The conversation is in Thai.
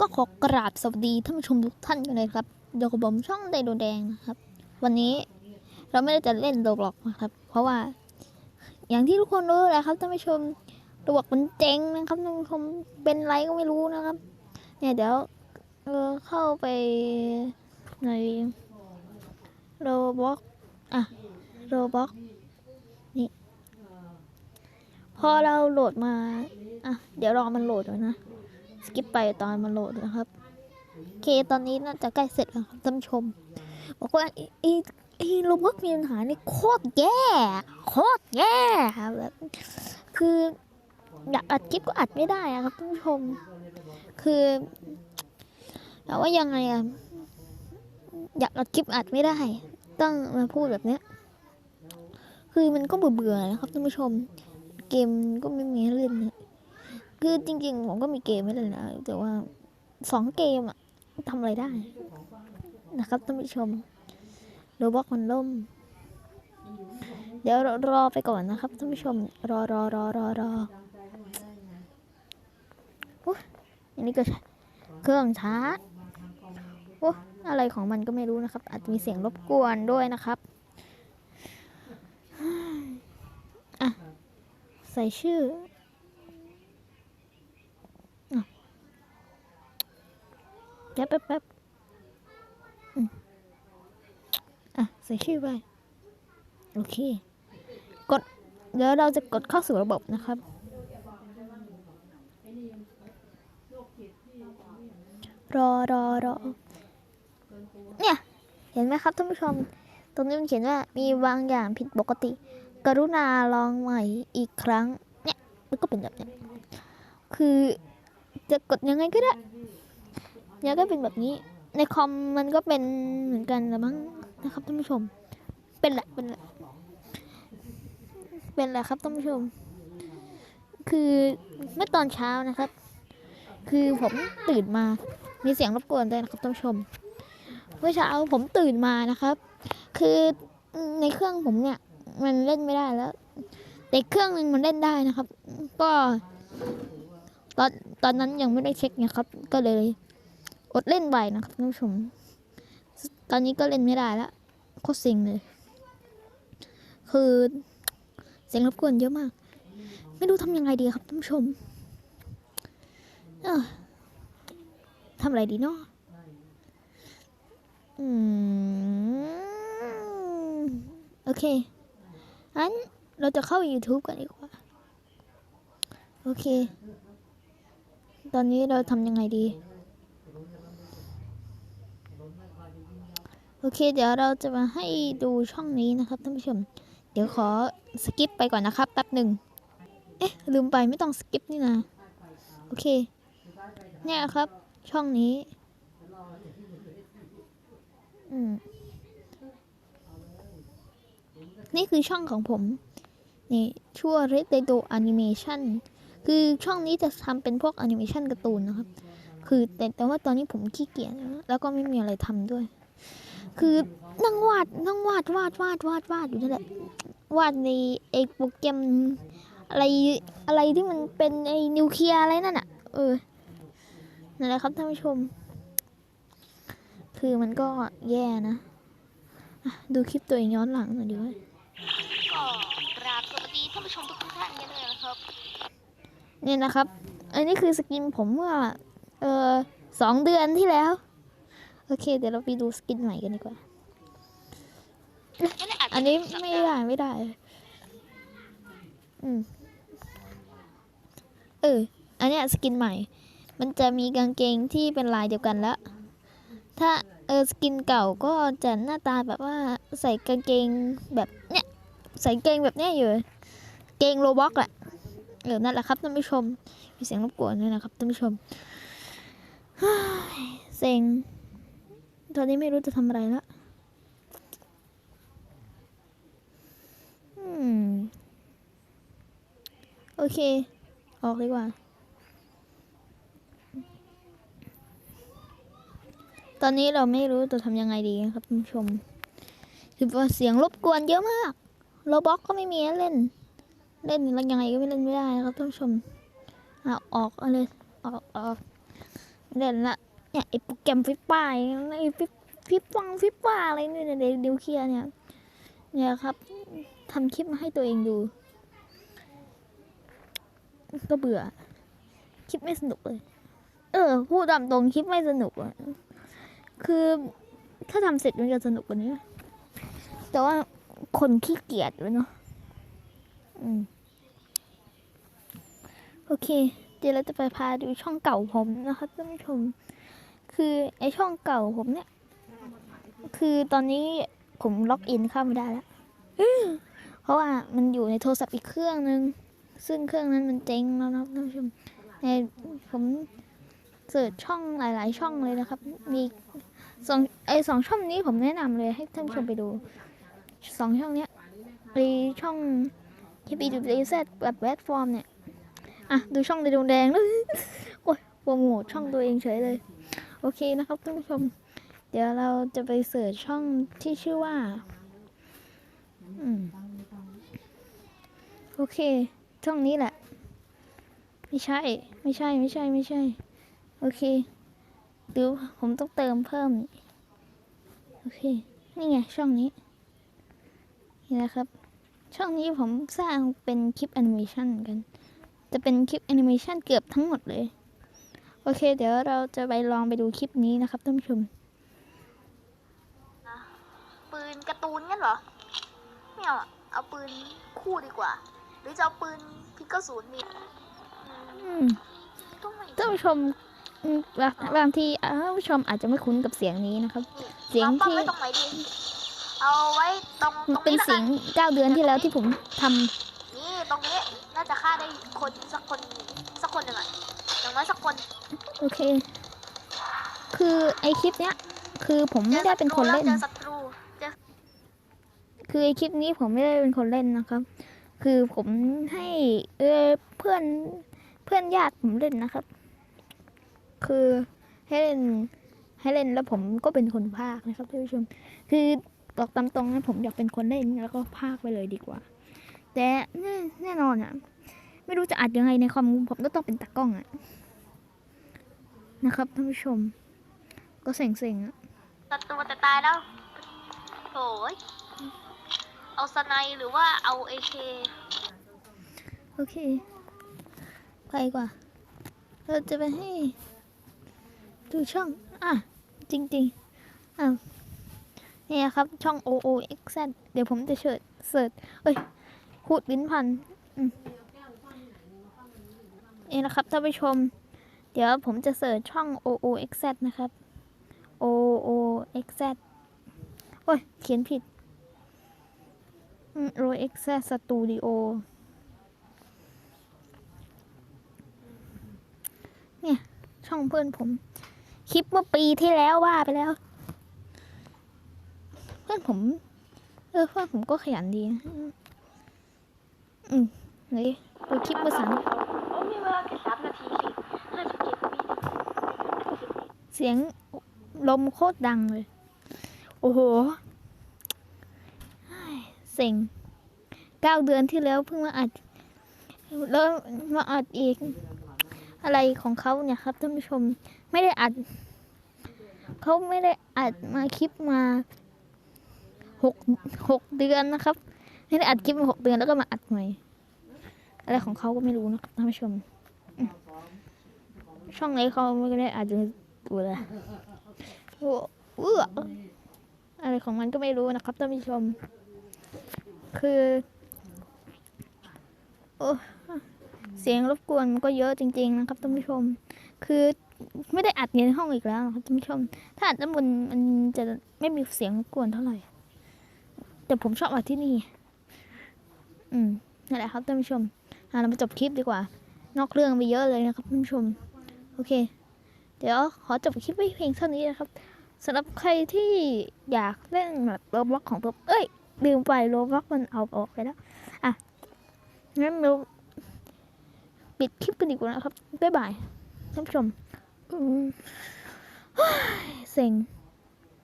ก็ขอกราบสวัสดีท่านผู้ชมทุกท่านกันเลยครับเดี๋ยวผมช่องไดโดแดงนะครับ วันนี้เราไม่ได้จะเล่นโรบล็อกนะครับ เพราะว่า อย่างที่ทุกคนรู้แหละครับท่านผู้ชมโรบล็อกมันเจ๊งนะครับท่านผู้ชมเป็นไรก็ไม่รู้นะครับ เนี่ยเดี๋ยวเออเข้าไปในโรบล็อกอะโรบล็อกนี่พอเราโหลดมาอะเดี๋ยวรอมันโหลดก่อนนะ กิปไปตอนมันโหลดนะครับโอเคตอนนี้น่าจะใกล้เสร็จแล้วครับท่านผู้ชม บอกว่าอ้ไอ้ไอ้โรบอทมีปัญหานี่โคตรแย่โคตรแย่ครับแบบคืออยากอัดคลิปก็อัดไม่ได้อะครับท่านผู้ชม คือแต่ว่ายังไงอะอยากอัดคลิปอัดไม่ได้ ต้องมาพูดแบบเนี้ยคือมันก็เบื่อๆนะครับท่านผู้ชม เกมก็ไม่มีให้เล่นนะ คือจริงๆ ผมก็มีเกมไม่เล่นนะแต่ว่าสองเกมอะทำอะไรได้ นะครับท่านผู้ชมโรบอกมันล่ม เดี๋ยวรอไปก่อนนะครับท่านผู้ชม รอรอรอรอรอโอ้ยอันนี้ก็เครื่องชาร์จโอ้อะไรของมันก็ไม่รู้นะครับ อาจจะมีเสียงรบกวนด้วยนะครับอะใส่ชื่อ ป๊บแป๊บแป๊บอะใส่ชื่อไปโอเค กด เดี๋ยวเราจะกดเข้าสู่ระบบนะครับ รอรอรอเนี่ย เห็นไหมครับท่านผู้ชม ตรงนี้มันเขียนว่ามีบางอย่างผิดปกติ กรุณาลองใหม่อีกครั้ง เนี่ย มันก็เป็นแบบนี้คือจะกดยังไงก็ได้ เนี่ยก็เป็นแบบนี้ ในคอมมันก็เป็นเหมือนกันละมั้งนะครับท่านผู้ชม เป็นแหละเป็นแหละเป็นแหละครับท่านผู้ชม คือเมื่อตอนเช้านะครับ คือผมตื่นมามีเสียงรบกวนด้วยนะครับท่านผู้ชม เมื่อเช้าผมตื่นมานะครับ คือในเครื่องผมเนี่ย มันเล่นไม่ได้แล้ว แต่เครื่องหนึ่งมันเล่นได้นะครับ ก็ตอนตอนนั้นยังไม่ได้เช็คนะครับ ก็เลย อดเล่นไปนะครับท่านผู้ชม ตอนนี้ก็เล่นไม่ได้แล้วโคตรสิงเลย คือเสียงรบกวนเยอะมาก ไม่รู้ทำยังไงดีครับท่านผู้ชมเออทำอะไรดีเนาะอืม โอเคงั้นเราจะเข้า YouTube กันดีกว่า โอเค ตอนนี้เราทำยังไงดี โอเค เดี๋ยวเราจะมาให้ดูช่องนี้นะครับท่านผู้ชม เดี๋ยวขอสกิปไปก่อนนะครับแป๊บหนึ่งเอ๊ะ ลืมไปไม่ต้องสกิปนี่นะ โอเค เนี่ยครับ ช่องนี้ อืม นี่คือช่องของผม นี่ชั่วเรดโดแอนิเมชันคือช่องนี้จะทำเป็นพวกแอนิเมชันการ์ตูนนะครับ คือแต่แต่ว่าตอนนี้ผมขี้เกียจนะแล้วก็ไม่มีอะไรทำด้วย คือนั่งวาดนั่งวาดวาดวาดวาดวาดอยู่นั่นแหละวาดในไอโปรแกรมอะไรอะไรที่มันเป็นไอนิวเคลียร์อะไรนั่นอะเออนั่นแหละครับท่านผู้ชม คือมันก็แย่นะอะดูคลิปตัวเองย้อนหลังหน่อยดีกว่าก็กราบสวัสดีท่านผู้ชมทุกท่านกันเลยนะครับ เนี่ยนะครับ อันนี้คือสกินผมเมื่อ เออสองเดือนที่แล้ว โอเค เดี๋ยวเราไปดูสกินใหม่กันดีกว่าไม่ได้อัดอันนี้ไม่ได้ไม่ได้ อืม เออ อันเนี้ยสกินใหม่ มันจะมีกางเกงที่เป็นลายเดียวกันแล้ว ถ้าเออสกินเก่าก็จะหน้าตาแบบว่าใส่กางเกงแบบเนี้ยใส่กางเกงแบบเนี้ยอยู่ เกงโรบ็อกแหละเออนั่นแหละครับท่านผู้ชม มีเสียงรบกวนด้วยนะครับท่านผู้ชม เฮ้ยเซ็ง ตอนนี้ไม่รู้จะทำอะไรละอืมโอเค ออกดีกว่า ตอนนี้เราไม่รู้จะทำยังไงดีครับท่านผู้ชม คือว่าเสียงรบกวนเยอะมากโรบ็อกก็ไม่มีให้เล่น เล่นแล้วยังไงก็ไม่เล่นไม่ได้นะครับท่านผู้ชมอะออกอาเลยออกออก เล่นละเนี่ยไอโปรแกรมฟิปป้ายไอฟิปฟิปฟังฟิปป้าอะไรเนี่ยในดิวเคลียร์เนี่ยเนี่ยครับทำคลิปมาให้ตัวเองดู ก็เบื่อ คลิปไม่สนุกเลย เออ พูดตามตรงคลิปไม่สนุกอะคือถ้าทำเสร็จมันจะสนุกกว่านี้ แต่ว่าคนขี้เกียจเลยเนาะอืมโอเค เดี๋ยวเราจะไปพาดูช่องเก่าผมนะครับท่านผู้ชม คือไอช่องเก่าผมเนี่ย คือตอนนี้ผมล็อกอินเข้าไม่ได้แล้วเพราะว่ามันอยู่ในโทรศัพท์อีกเครื่องนึง ซึ่งเครื่องนั้นมันเจ๊งแล้วนะครับท่านผู้ชมในผมเสิร์ชช่องหลาย ๆ ช่องเลยนะครับ มีสองไอสองช่องนี้ผมแนะนำเลยให้ท่านผู้ชมไปดูสองช่องเนี้ยไอช่อง k b w z แบบแพลตฟอร์มเนี่ย อะดูช่องในดวงแดงแล้วโอ้ยโปรโมทช่องตัวเองเฉยเลย โอเคนะครับท่านผู้ชม เดี๋ยวเราจะไปเสิร์ชช่องที่ชื่อว่าอืมโอเค ช่องนี้แหละ ไม่ใช่ ไม่ใช่ ไม่ใช่ ไม่ใช่ โอเคหรือผมต้องเติมเพิ่ม โอเค นี่ไงช่องนี้ นี่นะครับ ช่องนี้ผมสร้างเป็นคลิปแอนิเมชันกัน จะเป็นคลิปแอนิเมชันเกือบทั้งหมดเลย โอเค เดี๋ยวเราจะไปลองไปดูคลิปนี้นะครับท่านผู้ชม ปืนการ์ตูนงั้นเหรอ ไม่เอาอะเอาปืนคู่ดีกว่า หรือจะเอาปืนพิกเกอร์ศูนย์มีอืมอืมก็ไม่ท่านผู้ชมอืมบางบางทีอ่าท่านผู้ชมอาจจะไม่คุ้นกับเสียงนี้นะครับนี่เสียงวาป้อมที่ไว้ตรงไหนดี เอาไว้ตรงตรงเป็นนี้ละเสีกัยนงเก้าเดือนที่แล้วที่ผมทำ นี่ตรงนี้ น่าจะฆ่าได้คนสักคนสักคนหนึ่งอะอย่างน้อยสักคน โอเค คือไอคลิปเนี้ย คือผมไม่ได้เป็นคนเล่นเจอศัตรูเจอคือไอคลิปนี้ผมไม่ได้เป็นคนเล่นนะครับ คือผมให้เออเพื่อนเพื่อนญาติผมเล่นนะครับ คือให้เล่นให้เล่นแล้วผมก็เป็นคนพากย์นะครับท่านผู้ชม คือบอกตามตรงนะผมอยากเป็นคนเล่นแล้วก็พากย์ไปเลยดีกว่า แต่แน่แน่นอนอะไม่รู้จะอัดยังไงในคอมผมก็ต้องเป็นตากล้องอะนะครับท่านผู้ชม ก็เซ็งๆอะศัตรูแต่ตายแล้วโอ้ยเอาสไนหรือว่าเอาเอเคโอเคไปกว่า เราจะไปให้ ดูช่อง อะ จริงๆอะนี่นะครับช่อง O O X Z เดี๋ยวผมจะเชิดเสิร์ชเอ้ย พูดลิ้นพันอืมนี่นะครับท่านผู้ชม เดี๋ยวผมจะเสิร์ชช่อง O O X Z นะครับ O O X Z โอ้ย เขียนผิด ROXZ Studio ช่องเพื่อนผม คลิปเมื่อปีที่แล้วว่าไปแล้ว เพื่อนผม เออ เพื่อนผมก็ขยันดีนะ อืมเลยดูคลิปเมื่อสามมีเวลาแค่สามนาทีห้าสิบเจ็ดวิเสียงลมโคตรดังเลย โอ้โหเฮ้ยเซ็งเก้าเดือนที่แล้วเพิ่งมาอัดแล้วมาอัดอีก อะไรของเขาเนี่ยครับท่านผู้ชมไม่ได้อัดเขาไม่ได้อัดมาคลิปมาหกหกเดือนนะครับ ไม่ได้อัดคลิปมาหกเดือนแล้วก็มาอัดใหม่อะไรของเขาก็ไม่รู้นะครับท่านผู้ชม ช่องไหนเขาไม่ได้อัดเลยตัวเลยโอ้เอื้ออะไรของมันก็ไม่รู้นะครับท่านผู้ชม คือ โอ้เสียงรบกวนมันก็เยอะจริง ๆ นะครับท่านผู้ชม คือไม่ได้อัดในห้องอีกแล้วนะครับท่านผู้ชม ถ้าอัดด้านบนมันจะไม่มีเสียงรบกวนเท่าไหร่ แต่ผมชอบอัดที่นี่ อืมนั่นแหละครับท่านผู้ชมอะเรามาจบคลิปดีกว่า นอกเรื่องไปเยอะเลยนะครับท่านผู้ชม โอเค เดี๋ยวขอจบคลิปไว้เพียงเท่านี้นะครับสำหรับใครที่อยากเล่นแบบโรบล็อกของผมเอ้ยลืมไปโรบล็อกมันเอาออกไปแล้วอะงั้นเราปิดคลิปกันดีกว่านะครับบ๊ายบายท่านผู้ชมเฮ้ยเซ็ง